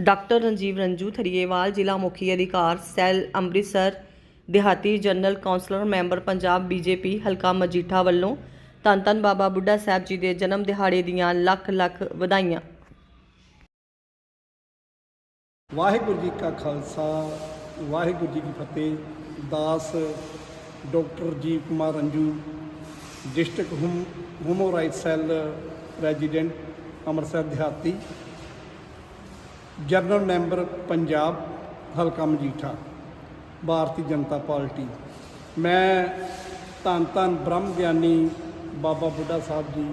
Doctor ਰਣਜੀਵ Ranju Thariewal, ਜ਼ਿਲ੍ਹਾ ਮੁਖੀ ਅਧਿਕਾਰ, ਸੈੱਲ, ਅੰਮ੍ਰਿਤਸਰ, ਦਿਹਾਤੀ general councillor, member Punjab BJP, ਹਲਕਾ ਮਜੀਠਾ ਵੱਲੋਂ ਧੰਨ ਧੰਨ ਬਾਬਾ ਬੁੱਢਾ ਸਾਹਿਬ ਜੀ ਦੇ ਜਨਮ ਦਿਹਾੜੇ ਦੀਆਂ ਲੱਖ ਲੱਖ ਵਧਾਈਆਂ। ਵਾਹਿਗੁਰੂ ਜੀ ਕਾ ਖਾਲਸਾ, ਵਾਹਿਗੁਰੂ ਜੀ ਕੀ ਫਤਿਹ। ਦਾਸ doctor Jeev Kumar Ranju, district hume human rights cell president, Amritsar ਦਿਹਾਤੀ। ਜਨਰਲ ਮੈਂਬਰ ਪੰਜਾਬ ਹਲਕਾ ਮਜੀਠਾ, ਭਾਰਤੀ ਜਨਤਾ ਪਾਰਟੀ। ਮੈਂ ਧੰਨ ਧੰਨ ਬ੍ਰਹਮ ਗਿਆਨੀ ਬਾਬਾ ਬੁੱਢਾ ਸਾਹਿਬ ਜੀ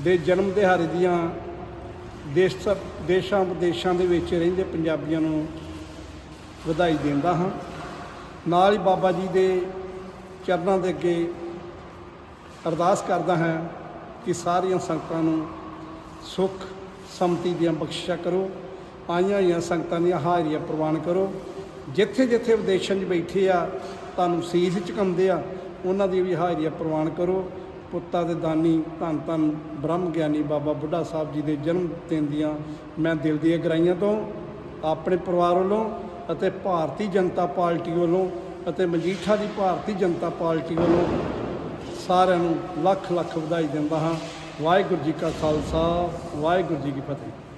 ਦੇ ਜਨਮ ਦਿਹਾੜੇ ਦੀਆਂ ਦੇਸ਼ ਦੇਸ਼ਾਂ ਵਿਦੇਸ਼ਾਂ ਦੇ ਵਿੱਚ ਰਹਿੰਦੇ ਪੰਜਾਬੀਆਂ ਨੂੰ ਵਧਾਈ ਦਿੰਦਾ ਹਾਂ। ਨਾਲ ਹੀ ਬਾਬਾ ਜੀ ਦੇ ਚਰਨਾਂ ਦੇ ਅੱਗੇ ਅਰਦਾਸ ਕਰਦਾ ਹਾਂ ਕਿ ਸਾਰੀਆਂ ਸੰਗਤਾਂ ਨੂੰ ਸੁੱਖ, ਸੰਮਤੀ ਦੀਆਂ ਬਖਸ਼ਿਸ਼ਾਂ ਕਰੋ। ਆਈਆਂ ਹੋਈਆਂ ਸੰਗਤਾਂ ਦੀਆਂ ਹਾਜ਼ਰੀਆਂ ਪ੍ਰਵਾਨ ਕਰੋ। ਜਿੱਥੇ ਜਿੱਥੇ ਵਿਦੇਸ਼ਾਂ 'ਚ ਬੈਠੇ ਆ, ਤੁਹਾਨੂੰ ਸੀਸ ਝੁਕਾਉਂਦੇ ਆ, ਉਹਨਾਂ ਦੀ ਵੀ ਹਾਜ਼ਰੀਆਂ ਪ੍ਰਵਾਨ ਕਰੋ। ਪੁੱਤਾਂ ਦੇ ਦਾਨੀ, ਧੰਨ ਧੰਨ ਬ੍ਰਹਮ ਗਿਆਨੀ ਬਾਬਾ ਬੁੱਢਾ ਸਾਹਿਬ ਜੀ ਦੇ ਜਨਮ ਦਿਨ ਦੀਆਂ ਮੈਂ ਦਿਲ ਦੀਆਂ ਗਰਾਈਆਂ ਤੋਂ, ਆਪਣੇ ਪਰਿਵਾਰ ਵੱਲੋਂ ਅਤੇ ਭਾਰਤੀ ਜਨਤਾ ਪਾਰਟੀ ਵੱਲੋਂ ਅਤੇ ਮਜੀਠਾ ਦੀ ਭਾਰਤੀ ਜਨਤਾ ਪਾਰਟੀ ਵੱਲੋਂ ਸਾਰਿਆਂ ਨੂੰ ਲੱਖ ਲੱਖ ਵਧਾਈ ਦਿੰਦਾ ਹਾਂ। ਵਾਹਿਗੁਰੂ ਜੀ ਕਾ ਖਾਲਸਾ, ਵਾਹਿਗੁਰੂ ਜੀ ਕੀ ਫਤਿਹ।